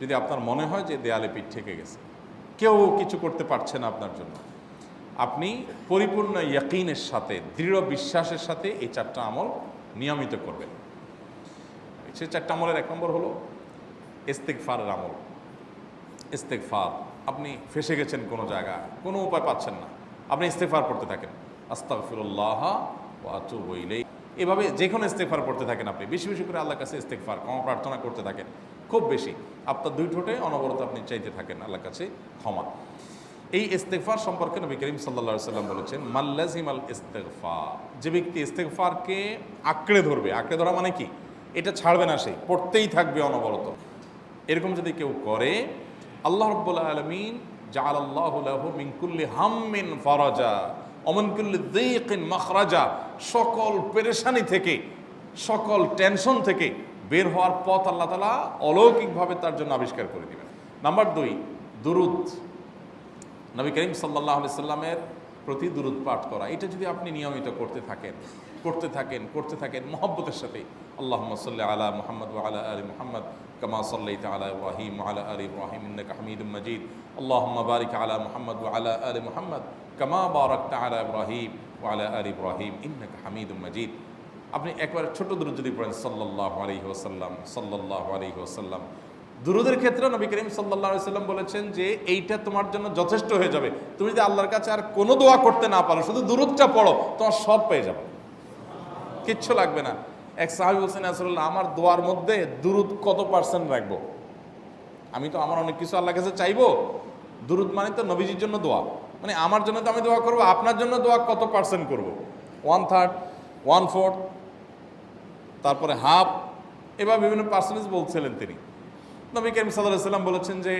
যদি আপনার মনে হয় যে দেয়ালে পিঠ ঠেকে গেছে, কেউ কিছু করতে পারছে না আপনার জন্য, আপনি পরিপূর্ণ ইয়াকিনের সাথে, দৃঢ় বিশ্বাসের সাথে এই চারটা আমল নিয়মিত করবেন। সে চারটা আমলের এক নম্বর হলো ইস্তেকফারের আমল। ইস্তেকফার আপনি ফেসে গেছেন কোনো জায়গা কোনো উপায় পাচ্ছেন না, আপনি ইস্তেকফার পড়তে থাকেন। আস্তাগফিরুল্লাহ ওয়া আতুবু এভাবে যে কোনো ইস্তেকফার পড়তে থাকেন আপনি, বেশি বেশি করে আল্লাহর কাছে ইস্তেকফার ক্ষমা প্রার্থনা করতে থাকেন। খুব বেশি। আপনার দুই ঠোঁটে অনবরত আপনি চাইতে থাকেন আল্লাহর কাছে ক্ষমা। এই ইস্তেকফার সম্পর্কে নবী করিম সাল্লা সাল্লাম বলেছেন মাল্লাজিম আল ইস্তেকফার যে ব্যক্তি ইস্তেকফারকে আঁকড়ে ধরবে। আঁকড়ে ধরা মানে কি? এটা ছাড়বে না সে, পড়তেই থাকবে অনবরত। এরকম যদি কেউ করে, আল্লাহ রব্বুল্লাহ আলমিন জাল আল্লাহ মিনকুল্লি হাম্মিন ফরাজা অমনকুল্লি দিকিন মখরাজা, সকল পেরেশানি থেকে, সকল টেনশন থেকে বের হওয়ার পথ আল্লাহ তালা অলৌকিকভাবে তার জন্য আবিষ্কার করে দিবেন। নাম্বার দুই, দুরুদ। নবী করিম সাল্লাহ সাল্লামের প্রতি দুরুদ পাঠ করা। এটা যদি আপনি নিয়মিত করতে থাকেন করতে থাকেন করতে থাকেন, মহব্বতের সাথে আল্লাহ সাল্লাহ আলা মোহাম্মদ আলা আলী মোহাম্মদ কামা সাল্লাই আলা ইব্রাহিম আলা আলী ইন্নাকা হামিদুম মজিদ। আল্লাহ বারিক আলা মোহাম্মদ আলা আলী মোহাম্মদ কামা বারাক আলা ইব্রাহিম আলা আলী ইব্রাহিম ইন্নাকা হামিদুম মজিদ। আপনি একবার ছোট দুরুদ যদি পড়েন সাল্লাহ আলহি ওসাল্লাম সাল্লাহ আলহি ওসাল্লাম দুরুদের ক্ষেত্রে নবী করিম সাল্লাহ সাল্লাম বলেছেন যে, এইটা তোমার জন্য যথেষ্ট হয়ে যাবে। তুমি যদি আল্লাহর কাছে আর কোনো দোয়া করতে না পারো, শুধু দুরুদটা পড়ো, তোমার সব পেয়ে যাবে। কিচ্ছু লাগবে না। এক সাহাবি বলছেন আসল্লাহ আমার দোয়ার মধ্যে দুরুদ কত পার্সেন্ট রাখব? আমি তো, আমার অনেক কিছু আল্লাহর কাছে চাইব। দুরুদ মানে তো নবীজির জন্য দোয়া। মানে আমার জন্য তো আমি দোয়া করব, আপনার জন্য দোয়া কত পার্সেন্ট করব? ওয়ান থার্ড ওয়ান ফোর্থ তারপরে হাফ, এবার বিভিন্ন পার্সেন্টেজ বলছিলেন তিনি। নবী করিম সাল্লাম বলেছেন যে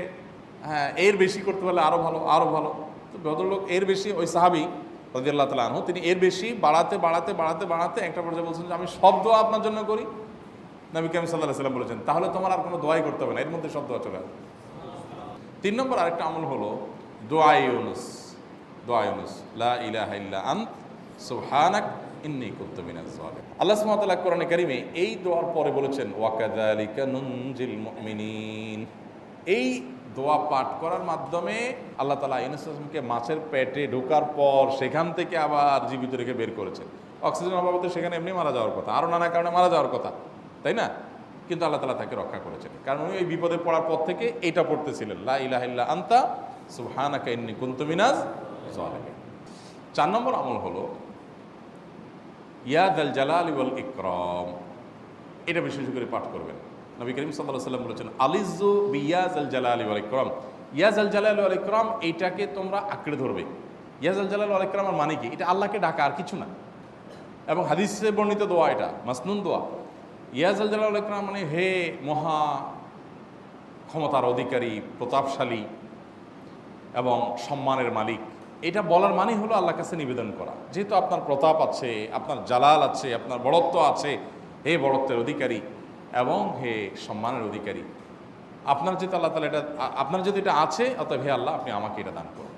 হ্যাঁ এর বেশি করতে পারলে আরও ভালো আরও ভালো। তো ভদ্রলোক এর বেশি, ওই সাহাবি রাজিয়াল্লাহ তালা আনহু, তিনি এর বেশি বাড়াতে বাড়াতে বাড়াতে বাড়াতে একটা পর্যায়ে বলছেন যে, আমি সব দোয়া আপনার জন্য করি। নবী করিম সাল্লাহ সাল্লাম বলেছেন, তাহলে তোমার আর কোনো দোয়াই করতে হবে না, এর মধ্যে সব দোয়া চলে আসবে। তিন নম্বর আরেকটা আমল হলো দোয়া ইউনুস, লা ইলাহা ইল্লা আন্ত, সুবহানাক ইন্নী কুনতু মিনাজ জালিমিন আল্লাহ সুবহানাহু কোরআনে কারীমে এই দোয়ার পরে বলেছেন ওয়া কাযালিকা নুনজিল মুমিনিন। এই দোয়া পাঠ করার মাধ্যমে আল্লাহ তালা ইউনুসকে মাছের পেটে ঢোকার পর সেখান থেকে আবার জীবিত রেখে বের করেছেন। অক্সিজেন অভাবে তো সেখানে এমনি মারা যাওয়ার কথা, আরও নানা কারণে মারা যাওয়ার কথা, তাই না? কিন্তু আল্লাহ তালা তাকে রক্ষা করেছেন। কারণ উনি ওই বিপদে পড়ার পর থেকে এটা পড়তেছিলেন, লা ইলাহা ইল্লা আন্তা সুবহানাকা ইন্নী কুনতু মিনাজ জালিমিন চার নম্বর আমল হলো ইয়াদ আল জালাল ওয়াল ইকরাম। এটা বিশেষ করে পাঠ করবেন। নবী করিম সাল্লাহ সাল্লাম বলেছেন আলিজু বিয়াজ আল জালাল ওয়াল ইকরাম। ইয়াজ আল জালাল ওয়াল ইকরাম, এইটাকে তোমরা আঁকড়ে ধরবে। ইয়াজ আল জালাল ওয়াল ইকরাম আর মানে কি? এটা আল্লাহকে ডাকা আর কিছু না। এবং হাদিসে বর্ণিত দোয়া এটা, মাসনুন দোয়া। ইয়াজ আল জালাল ওয়াল ইকরাম মানে হে মহা ক্ষমতার অধিকারী, প্রতাপশালী এবং সম্মানের মালিক। এটা বলার মানে হলো আল্লাহ কাছে নিবেদন করা। যেহেতু আপনার প্রতাপ আছে, আপনার জালাল আছে, আপনার বড়ত্ব আছে, হে বড়ত্বের অধিকারী এবং হে সম্মানের অধিকারী, আপনার যেহেতু আল্লাহ তালা এটা আপনার যদি এটা আছে, অতএব হে আল্লাহ আপনি আমাকে এটা দান করুন।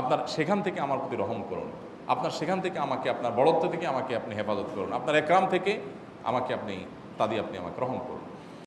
আপনার সেখান থেকে আমার প্রতি রহম করুন। আপনার সেখান থেকে আমাকে, আপনার বড়ত্ব থেকে আমাকে আপনি হেফাজত করুন। আপনার একরাম থেকে আমাকে আপনি তা দিয়ে আপনি আমাকে রহম করুন।